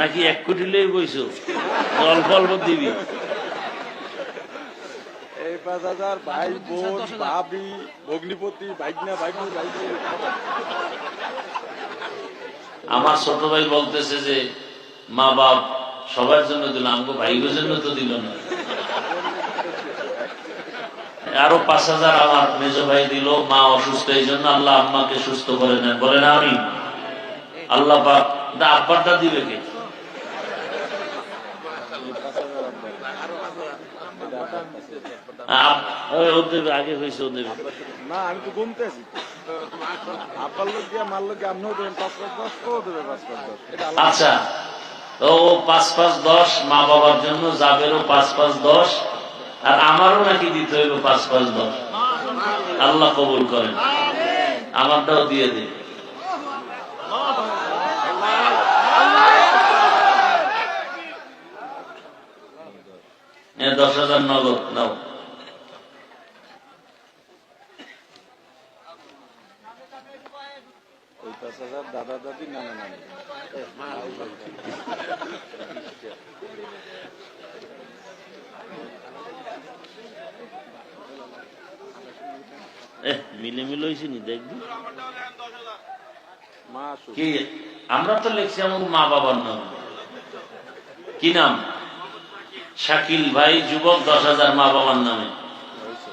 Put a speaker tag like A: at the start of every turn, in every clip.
A: নাকি এক কোটি লই বইছো? অল্প অল্প দিবি।
B: এই পাঁচ হাজার ভাই বোন ভাবি ভগ্নিপতি ভাইগনা ভাইগনি ভাইগনি
A: আমার ছোট ভাই বলতেছে যে মা বাপ সবার জন্য দিল আমাকে ভাইগোর জন্য তো দিল না। আরও পাঁচ হাজার আমার মেজ ভাই দিল মা অসুস্থ এই জন্য আল্লাহ আম্মাকে সুস্থ করে নেন। বলে না আমি আল্লাহ পাক দা আব্বারটা দিবে কে আপ- ওই ও দেবে, আগে হয়েছে ও দেবে
B: না আমি তো গুনতেছি আব্বার লোক দিয়ে মার লোক দিয়ে আপনিও দেবেন পাঁচ ও দেবে পাঁচ পাঁচ দশ। এটা আলাদা।
A: আচ্ছা ও পাঁচ পাঁচ দশ মা বাবার জন্য যাবেরও পাঁচ পাঁচ দশ আর আমারও নাকি দিতে হইব পাঁচ পাঁচ দশ। আল্লাহ কবুল করেন। আমারটাও দিয়ে দিন। দশ হাজার নগদ নাও।
B: হাজার দাদা দাদি নানা নানি।
A: মিলে মিলে হয়েছে নি দেখবি।
B: মা
A: কি? আমরা তো লিখছি আমার মা বাবার নাম। কি নাম? শাকিল ভাই যুবক দশ হাজার মা বাবার নামে
B: হয়েছে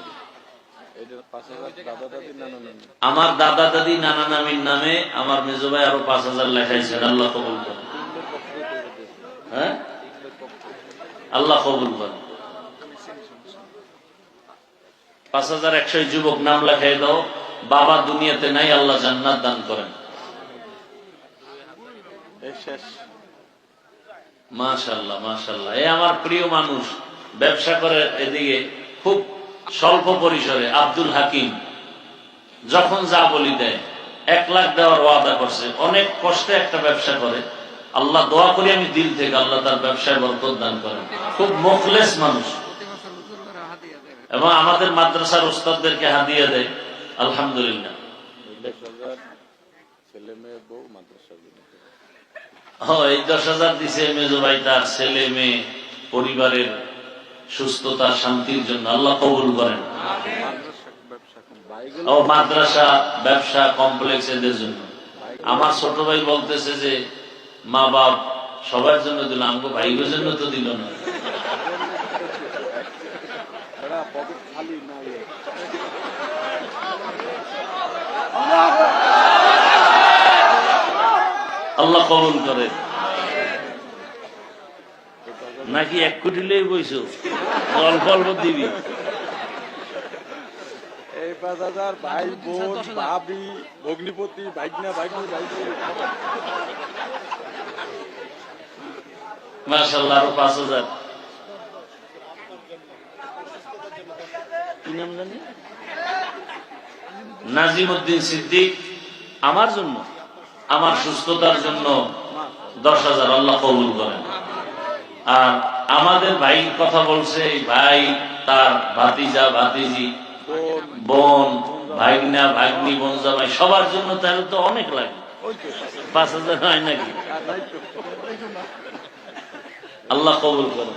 B: এটা পাঁচ হাজার দাদা দাদি নানা নানি
A: আমার দাদা দাদি নানা নামির নামে আমার মেজো ভাই আরও পাঁচ হাজার লেখাইছেন আল্লাহ কবুল করেন হ্যাঁ। আল্লাহ কবুল করেন পাঁচ হাজার একশো যুবক নাম লেখাই দাও বাবা দুনিয়াতে নাই আল্লাহ জান্নাত দান করেন।
B: এই
A: মাশাল্লাহ মাশাল্লাহ এ আমার প্রিয় মানুষ ব্যবসা করে এদিকে খুব স্বল্প পরিসরে আব্দুল হাকিম যখন যা বলি দেয়, এক লাখ দেওয়ার ওয়াদা করছে, অনেক কষ্টে একটা ব্যবসা করে। আল্লাহ দোয়া করি আমি দিল থেকে আল্লাহ তার ব্যবসায় বরকত দান করেন। খুব মুখলেস মানুষ। এবং আমাদের মাদ্রাসার উস্তাদদেরকে হাদিয়ে দেয়, আলহামদুলিল্লাহ। এই দশ হাজার দিছে মেজো ভাই তার ছেলে মেয়ে, পরিবারের সুস্থতা, শান্তির জন্য আল্লাহ কবুল করেন। ও মাদ্রাসা, ব্যবসা কমপ্লেক্স এদের জন্য। আমার ছোট ভাই বলতেছে যে, মা বাপ সবার জন্য দিল আমাকে ভাইগোর জন্য তো দিল না। আল্লাহ কবুল করে। নাকি এক কোটি লই বইছো? অল্প অল্প দিবি।
B: এই পাঁচ হাজার ভাই বোন ভাবি ভগ্নিপতি ভাইগনা ভাইগনি ভাইগনি।
A: মাসাল্লাহ আরও পাঁচ হাজার। কি নাম জানি? নাজিম উদ্দিন সিদ্দিক আমার জন্য আমার সুস্থতার জন্য দশ হাজার আল্লাহ কবুল করেন। আর আমাদের ভাই কথা বলছে ভাই তার ভাতিজা, ভাতিজি,
B: বোন,
A: ভাগনা, ভাগ্নি, বোন জামাই, সবার জন্য তাহলে তো অনেক লাগে। পাঁচ হাজার হয় নাকি? আল্লাহ কবুল করেন।